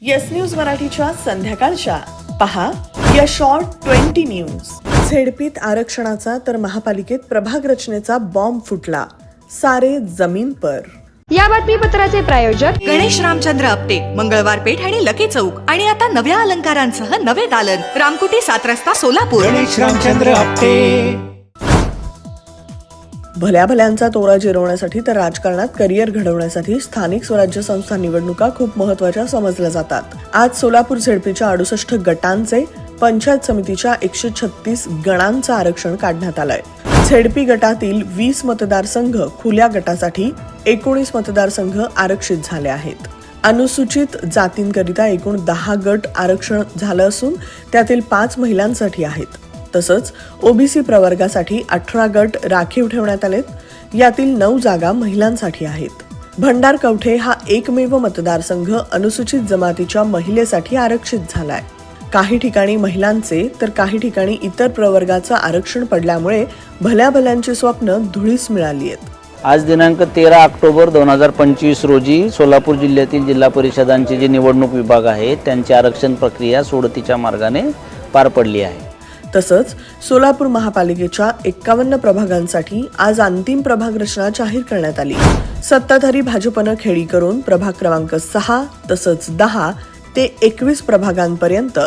Yes news मराठीच्या संध्याकाळच्या. पहा या शॉर्ट ट्वेंटी न्यूज झेडपीत आरक्षणाचा तर महापालिकेत प्रभाग रचनेचा बॉम्ब फुटला. सारे जमीन पर. या बातमीपत्राचे प्रायोजक गणेश रामचंद्र आपटे मंगळवार पेठ आणि लकी चौक. आणि आता नव्या अलंकारांसह नवे दालन. रामकुटी सात रस्ता सोलापूर. गणेश रामचंद्र आपटे. भल्या भल्यांचा तोरा जिरवण्यासाठी तर राजकारणात करिअर घडवण्यासाठी स्थानिक स्वराज्य संस्था निवडणुका खूप महत्त्वाच्या समजल्या जातात. आज सोलापूर झेडपीच्या अडुसष्ट गटांचे पंचायत समितीच्या एकशे छत्तीस गणांचं आरक्षण काढण्यात आलंय. झेडपी गटातील वीस मतदारसंघ खुल्या गटासाठी एकोणीस मतदारसंघ आरक्षित झाले आहेत. अनुसूचित जातींकरिता एकूण दहा गट आरक्षण झालं असून त्यातील पाच महिलांसाठी आहेत. तसंच ओबीसी प्रवर्गासाठी अठरा गट राखीव ठेवण्यात आलेत. यातील नऊ जागा महिलांसाठी आहेत. भंडार कवठे हा एकमेव मतदारसंघ अनुसूचित जमातीच्या महिलेसाठी आरक्षित झालाय. काही ठिकाणी महिलांचे तर काही ठिकाणी इतर प्रवर्गाचं आरक्षण पडल्यामुळे भल्या भल्यांची स्वप्न धुळीस मिळाली आहेत. आज दिनांक तेरा ऑक्टोबर दोन हजार पंचवीस रोजी सोलापूर जिल्ह्यातील जिल्हा परिषदांचे जे निवडणूक विभाग आहेत त्यांची आरक्षण प्रक्रिया सोडतीच्या मार्गाने पार पडली आहे. तसंच सोलापूर महापालिकेच्या एक्कावन्न प्रभागांसाठी आज अंतिम प्रभाग रचना जाहीर करण्यात आली. सत्ताधारी भाजपनं खेळी करून प्रभाग क्रमांक सहा तसंच दहा ते एकवीस प्रभागांपर्यंत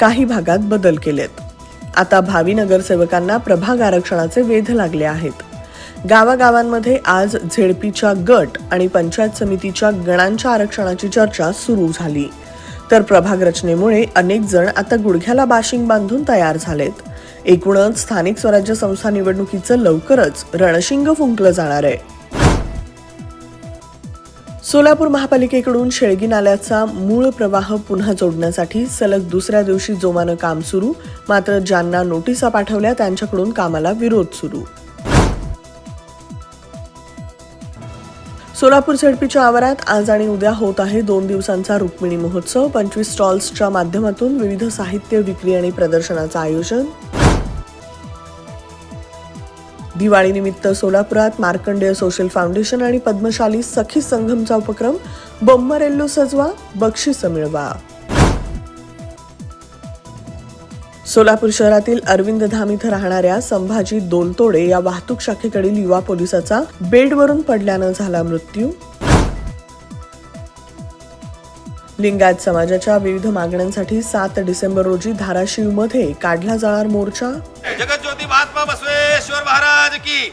काही भागात बदल केलेत. आता भावी नगरसेवकांना प्रभाग आरक्षणाचे वेध लागले आहेत. गावागावांमध्ये आज झेडपीच्या गट आणि पंचायत समितीच्या गणांच्या आरक्षणाची चर्चा सुरू झाली. तर प्रभाग रचनेमुळे अनेक जण आता गुडघ्याला बाशिंग बांधून तयार झालेत. एकूणच स्थानिक स्वराज्य संस्था निवडणुकीचं लवकरच रणशिंग फुंकलं जाणार आहे. सोलापूर महापालिकेकडून शेळगी नाल्याचा मूळ प्रवाह पुन्हा जोडण्यासाठी सलग दुसऱ्या दिवशी जोमानं काम सुरू मात्र ज्यांना नोटिसा पाठवल्या त्यांच्याकडून कामाला विरोध सुरू. सोलापूर झेडपीच्या आवारात आज आणि उद्या होत आहे दोन दिवसांचा रुक्मिणी महोत्सव. पंचवीस स्टॉल्सच्या माध्यमातून विविध साहित्य विक्री आणि प्रदर्शनाचं आयोजन. दिवाळीनिमित्त सोलापुरात मार्कंडेय सोशल फाउंडेशन आणि पद्मशाली सखी संगमचा उपक्रम. बोम्मरेल्लो सजवा बक्षिसं मिळवा. सोलापूर शहरातील अरविंद धाम इथं राहणाऱ्या संभाजी दोलतोडे या वाहतूक शाखेकडील युवा पोलिसाचा बेडवरून पडल्यानं झाला मृत्यू. लिंगायत समाजाच्या विविध मागण्यांसाठी सात डिसेंबर रोजी धाराशिवमध्ये काढला जाणार मोर्चा. जगत महात्मा बसवेश्वर महाराज की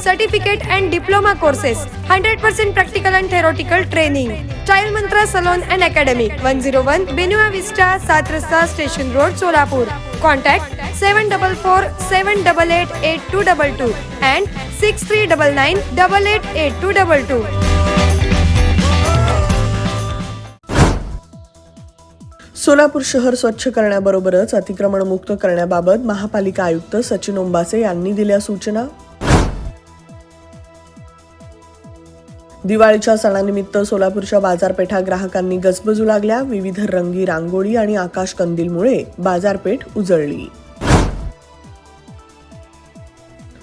certificate and diploma courses hundred percent practical and theoretical training child Mantra salon and academy one zero one Buena Vista सात रस्ता station road Solapur contact seven double four seven double eight eight two double two and six three double nine double eight eight two double two Solapur शहर स्वच्छ करण्याबरोबरच अतिक्रमणमुक्त करण्याबाबत महापालिका आयुक्त सचिन ओंबासे यांनी दिल्या सूचना. दिवाळीच्या सणानिमित्त सोलापूरच्या बाजारपेठा ग्राहकांनी गजबजू लागल्या. विविध रंगी रांगोळी आणि आकाश कंदीलमुळे बाजारपेठ उजळली.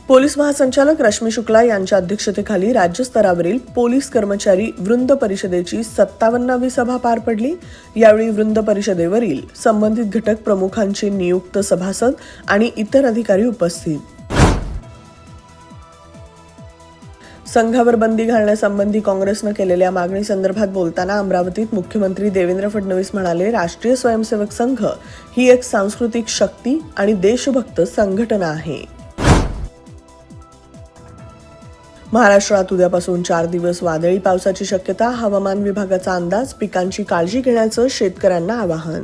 पोलीस महासंचालक रश्मी शुक्ला यांच्या अध्यक्षतेखाली राज्यस्तरावरील पोलीस कर्मचारी वृंद परिषदेची सत्तावन्नावी सभा पार पडली. यावेळी वृंद परिषदेवरील संबंधित घटक प्रमुखांचे नियुक्त सभासद आणि इतर अधिकारी उपस्थित. संघावर बंदी घालण्यासंबंधी काँग्रेसनं केलेल्या मागणी संदर्भात बोलताना अमरावतीत मुख्यमंत्री देवेंद्र फडणवीस म्हणाले राष्ट्रीय स्वयंसेवक संघ ही एक सांस्कृतिक शक्ती आणि देशभक्त संघटना आहे. महाराष्ट्रात उद्यापासून चार दिवस वादळी पावसाची शक्यता हवामान विभागाचा अंदाज पिकांची काळजी घेण्याचं शेतकऱ्यांना आवाहन.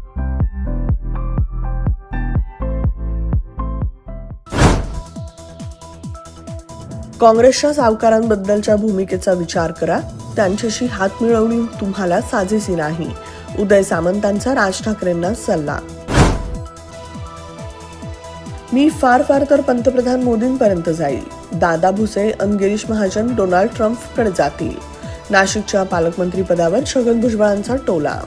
काँग्रेसच्या सावकारांबद्दलच्या भूमिकेचा विचार करा. त्यांच्याशी हात मिळवणी तुम्हाला साजेसी नाही. उदय सामंतांचा राज ठाकरेंना सल्ला. मी फार फार तर पंतप्रधान मोदींपर्यंत जाईल. दादा भुसे अन गिरीश महाजन डोनाल्ड ट्रम्पकडे जातील. नाशिकच्या पालकमंत्री पदावर छगन भुजबळांचा टोला.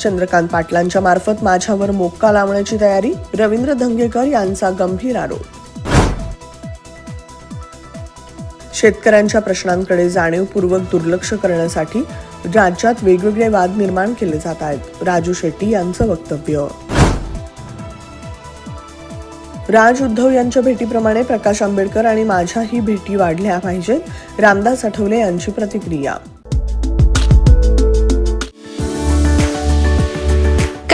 चंद्रकांत पाटलांच्या मार्फत माझ्यावर मोक्का लावण्याची तयारी रवींद्र धंगेकर यांचा गंभीर आरोप. शेतकऱ्यांच्या प्रश्नांकडे जाणीवपूर्वक दुर्लक्ष करण्यासाठी राज्यात वेगवेगळे वाद निर्माण केले जात आहेत. राजू शेट्टी यांचं वक्तव्य. राज उद्धव यांच्या भेटीप्रमाणे प्रकाश आंबेडकर आणि माझ्याही भेटी वाढल्या पाहिजेत. रामदास आठवले यांची प्रतिक्रिया.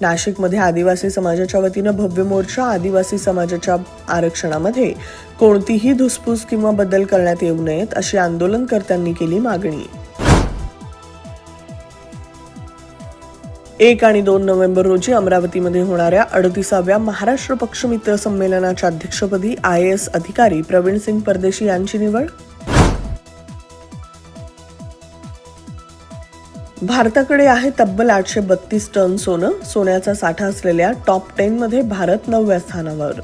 नाशिकमध्ये आदिवासी समाजाच्या वतीनं भव्य मोर्चा आदिवासी समाजाच्या आरक्षणामध्ये कोणतीही धुसफूस किंवा बदल करण्यात येऊ नयेत अशी आंदोलनकर्त्यांनी केली मागणी. एक आणि दोन नोव्हेंबर रोजी अमरावतीमध्ये होणाऱ्या अडतीसाव्या महाराष्ट्र पक्षमित्र संमेलनाच्या अध्यक्षपदी आय एस अधिकारी प्रवीण सिंग परदेशी यांची निवड. भारताकडे आहे तब्बल आठशे बत्तीस टन सोनं. सोन्याचा साठा असलेल्या टॉप टेन मध्ये भारत नवव्या स्थानावर.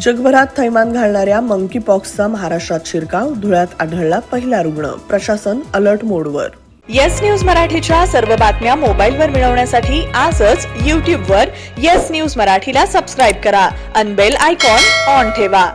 जगभरात थैमान घालणाऱ्या मंकी पॉक्सचा महाराष्ट्रात शिरकाव धुळ्यात आढळला पहिला रुग्ण. प्रशासन अलर्ट मोडवर. येस न्यूज मराठीच्या सर्व बातम्या मोबाईलवर मिळवण्यासाठी आजच यूट्यूबवर येस न्यूज मराठीला सबस्क्राईब करा. अनबेल आयकॉन ऑन ठेवा.